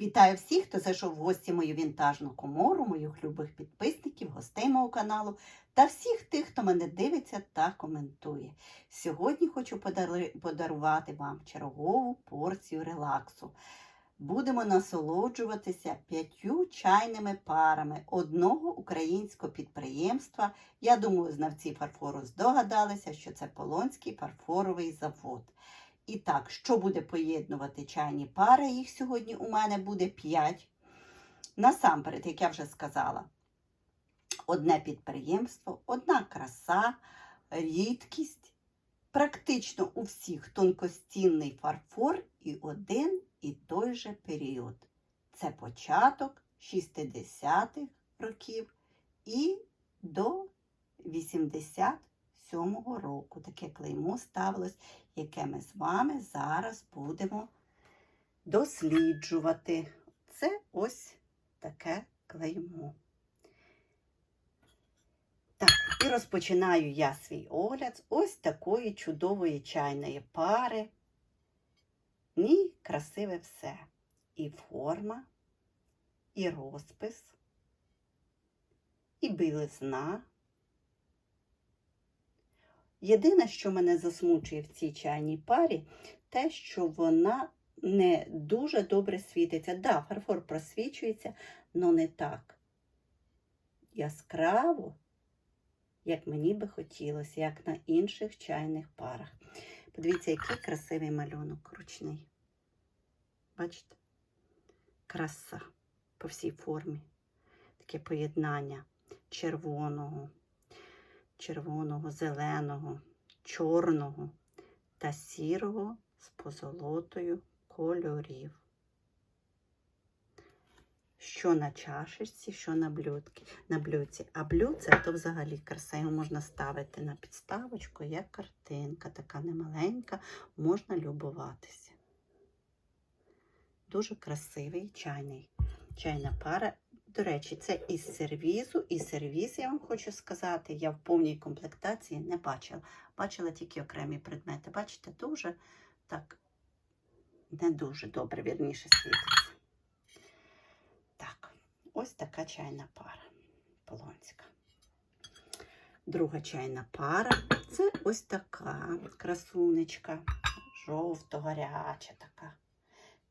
Вітаю всіх, хто зайшов в гості мою вінтажну комору, моїх любих підписників, гостей мого каналу та всіх тих, хто мене дивиться та коментує. Сьогодні хочу подарувати вам чергову порцію релаксу. Будемо насолоджуватися п'ятью чайними парами одного українського підприємства. Я думаю, знавці фарфору здогадалися, що це Полонський фарфоровий завод. І так, що буде поєднувати чайні пари? Їх сьогодні у мене буде 5. Насамперед, як я вже сказала, одне підприємство, одна краса, рідкість, практично у всіх тонкостінний фарфор і один і той же період. Це початок 60-х років і до 87-го року. Таке клеймо ставилось яке ми з вами зараз будемо досліджувати. Це ось таке клеймо. Так, і розпочинаю я свій огляд з ось такої чудової чайної пари. Ні, красиве все. І форма, і розпис, і білизна. Єдине, що мене засмучує в цій чайній парі, те, що вона не дуже добре світиться. Да, фарфор просвічується, але не так яскраво, як мені би хотілося, як на інших чайних парах. Подивіться, який красивий малюнок ручний. Бачите? Краса по всій формі. Таке поєднання червоного червоного, зеленого, чорного та сірого з позолотою кольорів. Що на чашечці, що на блюдці. На блюдці. А блюдце то взагалі краса. Його можна ставити на підставочку, як картинка, така немаленька, можна любуватися. Дуже красивий чайний. Чайна пара до речі, це із сервізу, і сервіз, я вам хочу сказати, я в повній комплектації не бачила. Бачила тільки окремі предмети. Бачите, дуже так, не дуже добре, вірніше світиться. Так, ось така чайна пара полонська. Друга чайна пара це ось така красунечка, жовто-гаряча така.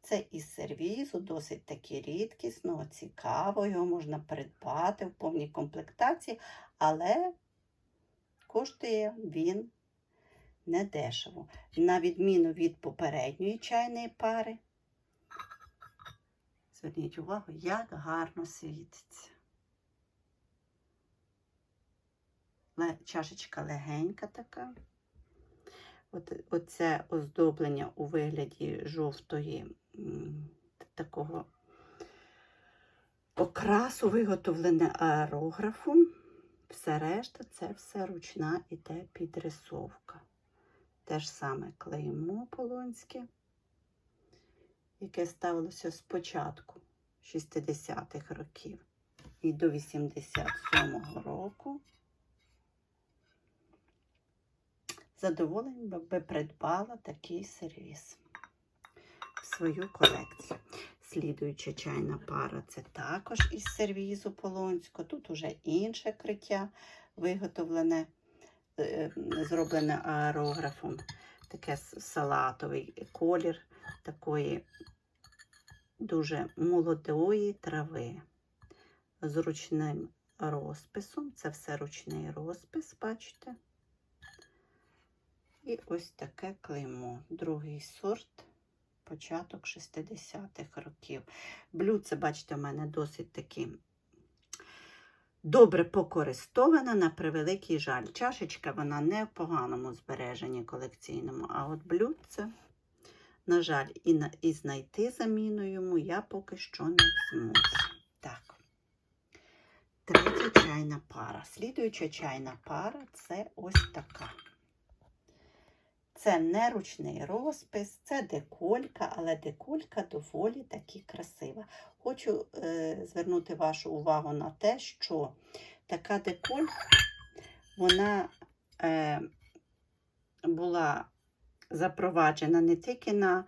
Це із сервізу, досить таки рідкісно, цікаво, його можна придбати в повній комплектації, але коштує він недешево. На відміну від попередньої чайної пари. Зверніть увагу, як гарно світиться. Чашечка легенька така. От, оце оздоблення у вигляді жовтої такого окрасу виготовлене аерографом. Все решта це все ручна іде підрисовка. Те ж саме клеймо полонське, яке ставилося спочатку 60-х років і до 87-го року. задоволення би придбала такий сервіс свою колекцію. Слідуюча чайна пара це також із сервізу Полонського. Тут уже інше криття виготовлене, е, зроблене аерографом. Таке салатовий колір такої дуже молодої трави з ручним розписом. Це все ручний розпис, бачите? І ось таке клеймо. Другий сорт, початок 60-х років. Блюдце, бачите, у мене досить таки добре покористована, на превеликий жаль. Чашечка вона не в поганому збереженні колекційному, а от блюдце, на жаль, і, на, і знайти заміну йому я поки що не зможу. Так. Третя чайна пара. Слідуюча чайна пара це ось така. Це не ручний розпис, це деколька, але деколька доволі таки красива. Хочу е, звернути вашу увагу на те, що така деколька, вона е, була запроваджена не тільки на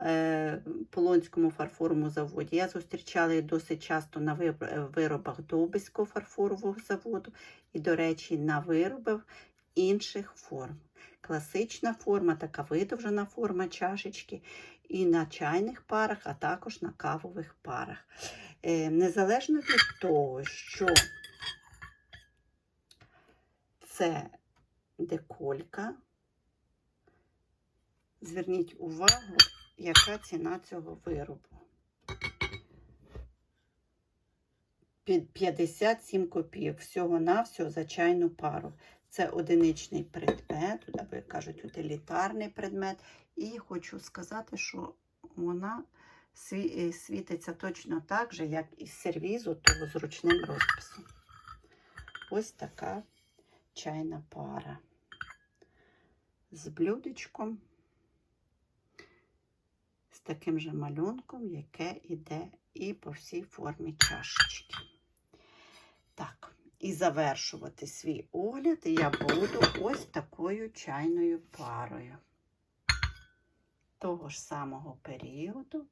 е, Полонському фарфоровому заводі. Я зустрічала їх досить часто на виробах Довбиського фарфорового заводу і, до речі, на виробах інших форм. Класична форма, така видовжена форма чашечки, і на чайних парах, а також на кавових парах. Е, Незалежно від того, що це деколька, зверніть увагу, яка ціна цього виробу. Під 57 копійок всього-навсього за чайну пару. Це одиничний предмет, або як кажуть, утилітарний предмет. І хочу сказати, що вона е, світиться точно так же, як із сервізу, того з ручним розписом. Ось така чайна пара з блюдечком, з таким же малюнком, яке йде і по всій формі чашечки. І завершувати свій огляд я буду ось такою чайною парою. Того ж самого періоду.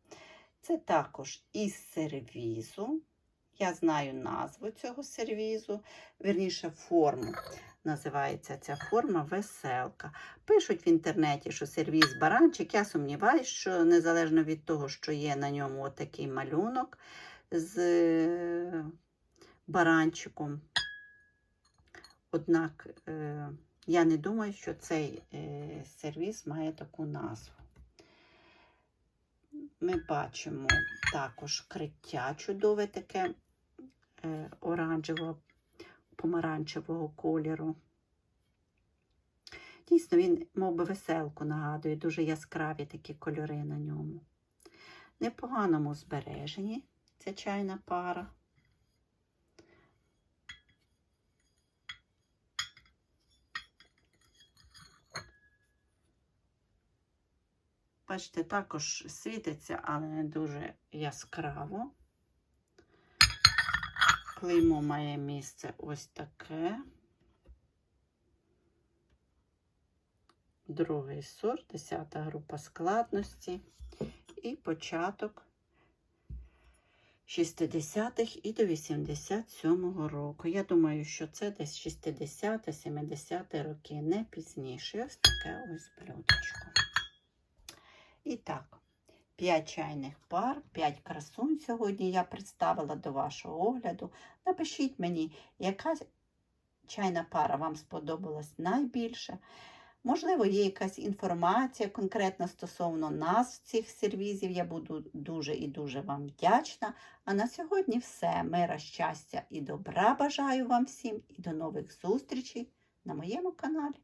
Це також із сервізу. Я знаю назву цього сервізу, верніше форму. Називається ця форма веселка. Пишуть в інтернеті, що сервіз баранчик. Я сумніваюся, що незалежно від того, що є на ньому отакий малюнок з баранчиком. Однак е, я не думаю, що цей е, сервіз має таку назву. Ми бачимо також криття чудове таке е, оранжевого, помаранчевого кольору. Дійсно, він, мов би, веселку нагадує, дуже яскраві такі кольори на ньому. Непоганому збереженні ця чайна пара. Бачите, також світиться, але не дуже яскраво. Клеймо має місце ось таке. Другий сорт, 10 група складності і початок 60-х і до 87-го року. Я думаю, що це десь 60-70 роки, не пізніше. Ось таке ось блюдечко. І так, 5 чайних пар, 5 красунь сьогодні я представила до вашого огляду. Напишіть мені, яка чайна пара вам сподобалась найбільше. Можливо, є якась інформація конкретна стосовно назв цих сервізів. Я буду дуже і дуже вам вдячна. А на сьогодні все. Мира, щастя і добра бажаю вам всім і до нових зустрічей на моєму каналі.